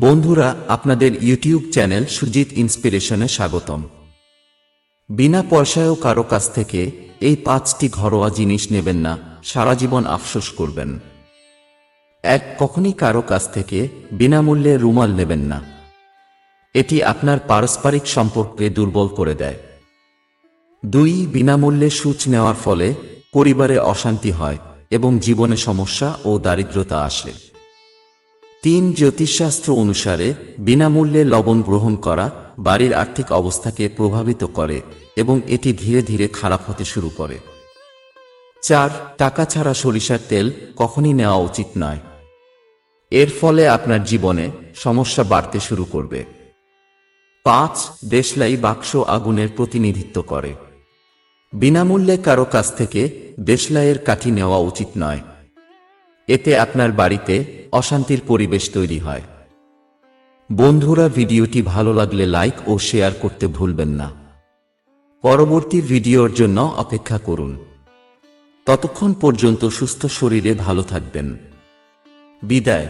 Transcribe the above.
বন্ধুরা, আপনাদের YouTube channel Sujit ইন্সপিরেশনে স্বাগতম। বিনা পয়সায়ও কারও কাছ থেকে এই পাঁচটি ঘরোয়া জিনিস নেবেন না, সারা জীবন আফসোস করবেন। এক, কখনই কারও কাছ থেকে বিনামূল্যে রুমাল নেবেন না। এটি আপনার পারস্পরিক সম্পর্ককে দুর্বল করে দেয়। দুই, বিনামূল্যে সূচ নেওয়ার ফলে পরিবারে অশান্তি হয় এবং জীবনে সমস্যা ও দারিদ্রতা আসে। তিন জ্যোতিষশাস্ত্র অনুসারে বিনামূল্যে লবণ গ্রহণ করা বাড়ির আর্থিক অবস্থাকে প্রভাবিত করে এবং এটি ধীরে ধীরে খারাপ হতে শুরু করে। চার, টাকা ছাড়া সরিষার তেল কখনই নেওয়া উচিত নয়। এর ফলে আপনার জীবনে সমস্যা বাড়তে শুরু করবে। পাঁচ, দেশলাই বাক্স আগুনের প্রতিনিধিত্ব করে। বিনামূল্যে কারও কাছ থেকে দেশলাইয়ের কাঠি নেওয়া উচিত নয়। এতে আপনার বাড়িতে অশান্তির পরিবেশ তৈরি হয়। বন্ধুরা, ভিডিওটি ভালো লাগলে লাইক ও শেয়ার করতে ভুলবেন না। পরবর্তী ভিডিওর জন্য অপেক্ষা করুন। ততক্ষণ পর্যন্ত সুস্থ শরীরে ভালো থাকবেন। বিদায়।